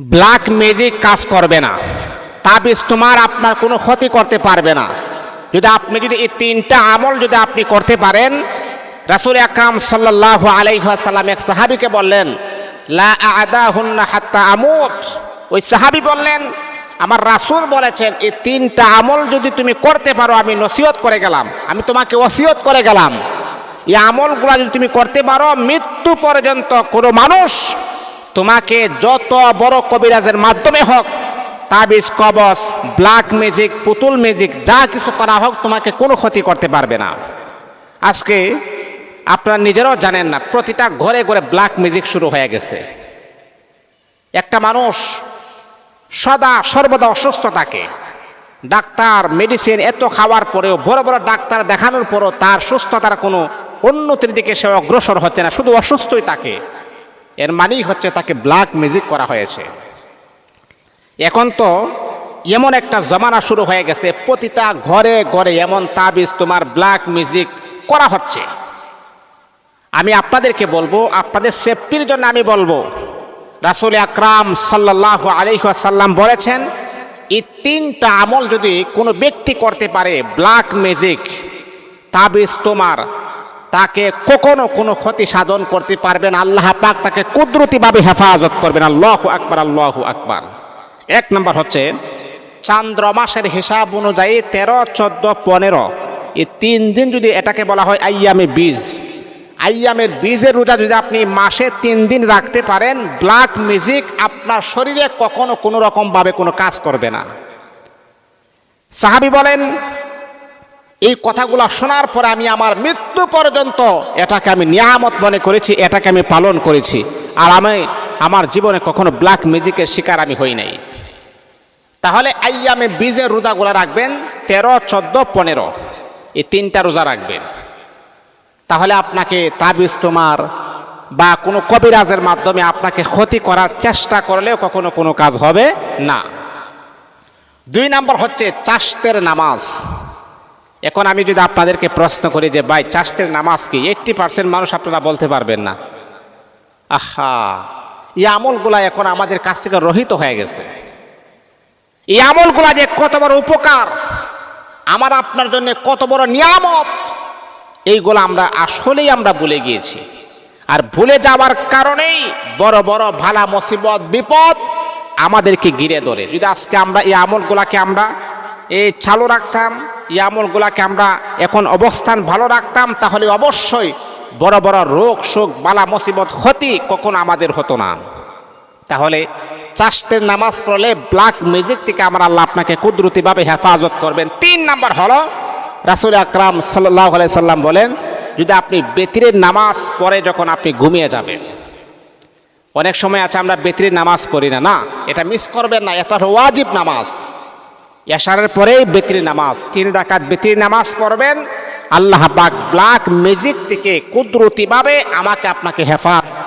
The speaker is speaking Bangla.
ব্ল্যাক ম্যাজিক কাজ করবে না। তাবিজ তোমার আপনার কোনো ক্ষতি করতে পারবে না। যদি আপনি, যদি এই তিনটা আমল যদি আপনি করতে পারেন, রাসুল আকরাম সাল্লাহ আলাইসাল্লাম এক সাহাবিকে বললেন, লা আদা হাত্তা আমুত। ওই সাহাবি বললেন, আমার রাসূল বলেছেন, এই তিনটা আমল যদি তুমি করতে পারো, আমি নসিহত করে গেলাম। আমি তোমাকে ওসিয়ত করে গেলাম। এই আমলগুলো যদি তুমি করতে পারো, মৃত্যু পর্যন্ত কোনো মানুষ তোমাকে যত বড় কবিরাজের মাধ্যমে হোক, তাবিজ, কবচ ব্ল্যাক ম্যাজিক পুতুল ম্যাজিক যা কিছু করা হোক, তোমাকে কোনো ক্ষতি করতে পারবে না। আজকে আপনারা নিজেরাও জানেন না, প্রতিটা ঘরে ঘরে ব্ল্যাক ম্যাজিক শুরু হয়ে গেছে। একটা মানুষ সদা, সর্বদা অসুস্থ থাকে। ডাক্তার মেডিসিন এত খাওয়ার পরেও, বড় বড় ডাক্তার দেখানোর পরও তার সুস্থতার কোনো উন্নতির দিকে সে অগ্রসর হচ্ছে না, শুধু অসুস্থই থাকে। এর মানেই হচ্ছে তাকে ব্ল্যাক মিউজিক করা হয়েছে। এখন তো এমন একটা জমানা শুরু হয়ে গেছে, প্রতিটা ঘরে ঘরে এমন তাবিজ তোমার ব্ল্যাক মিউজিক করা হচ্ছে। আমি আপনাদেরকে বলব, আপনাদের সেফটির জন্য আমি বলব, রাসুল আকরাম সাল্লাহ আলহাসাল্লাম বলেছেন, এই তিনটা আমল যদি কোনো ব্যক্তি করতে পারে ব্ল্যাক ম্যাজিক তাবিজ তোমার তাকে কখনো কোনো ক্ষতি সাধন করতে পারবেন আল্লাহ পাক তাকে কুদরতিভাবে হেফাজত করবেন। আল্লাহ আকবার আল্লাহ আকবার। এক নম্বর হচ্ছে, চান্দ্র মাসের হিসাব অনুযায়ী তেরো, চোদ্দ, পনেরো, এই তিন দিন যদি এটাকে বলা হয় আইয়ামে বীজ। আইয়ামের বীজের রোজা যদি আপনি মাসে তিন দিন রাখতে পারেন ব্ল্যাক মিউজিক আপনার শরীরে কখনো কোনো রকমভাবে কোনো কাজ করবে না। সাহাবি বলেন এই কথাগুলো শোনার পরে আমি আমার মৃত্যু পর্যন্ত এটাকে আমি নিয়ামত মনে করেছি, এটাকে আমি পালন করেছি। আর আমি আমার জীবনে কখনো ব্ল্যাক ম্যাজিকের শিকার আমি হই নাই। তাহলে আইয়ামে বীজের রোজাগুলো রাখবেন, তেরো, চোদ্দ, পনেরো, এই তিনটা রোজা রাখবেন। তাহলে আপনাকে তাবিজ তোমার বা কোনো কবিরাজের মাধ্যমে আপনাকে ক্ষতি করার চেষ্টা করলেও কখনো কোনো কাজ হবে না। দুই নম্বর হচ্ছে চাষতের নামাজ। এখন আমি যদি আপনাদেরকে প্রশ্ন করি যে, ভাই, চাষের নামাজ কি? এইট্টি পার্সেন্ট মানুষ আপনারা বলতে পারবেন না। আহা! এই আমলগুলা এখন আমাদের কাছ থেকে রহিত হয়ে গেছে। এই আমলগুলা যে কত বড় উপকার, আমার আপনার জন্য কত বড় নিয়ামত, এইগুলো আমরা আসলেই আমরা ভুলে গিয়েছি। আর ভুলে যাওয়ার কারণেই বড় বড় ভালা মুসিবত, বিপদ আমাদেরকে ঘিরে ধরে। যদি আজকে আমরা এই আমলগুলাকে আমরা, এই চালু রাখতাম এই আমলগুলাকে আমরা এখন অবস্থান ভালো রাখতাম, তাহলে অবশ্যই বড় বড় রোগ, শোক, বালা, মুসিবত, ক্ষতি কখনো আমাদের হতো না। তাহলে চাষতের নামাজ পড়লে ব্ল্যাক মিউজিক থেকে আমার আল্লাহ আপনাকে কুদরতিভাবে হেফাজত করবেন। তিন নাম্বার হলো, রাসুল আকরাম সাল্লাহ সাল্লাম বলেন, যদি আপনি বেতিরের নামাজ পড়ে যখন আপনি ঘুমিয়ে যাবেন। অনেক সময় আছে আমরা বেতিরের নামাজ পড়ি না না, এটা মিস করবেন না, এটা ওয়াজিব নামাজ। এশারের পরেই বেতরি নামাজ। তিন ডাকাত বেতরি নামাজ পড়বেন। আল্লাহ পাক ব্ল্যাক ম্যাজিক থেকে কুদরতিভাবে আমাকে আপনাকে হেফাজত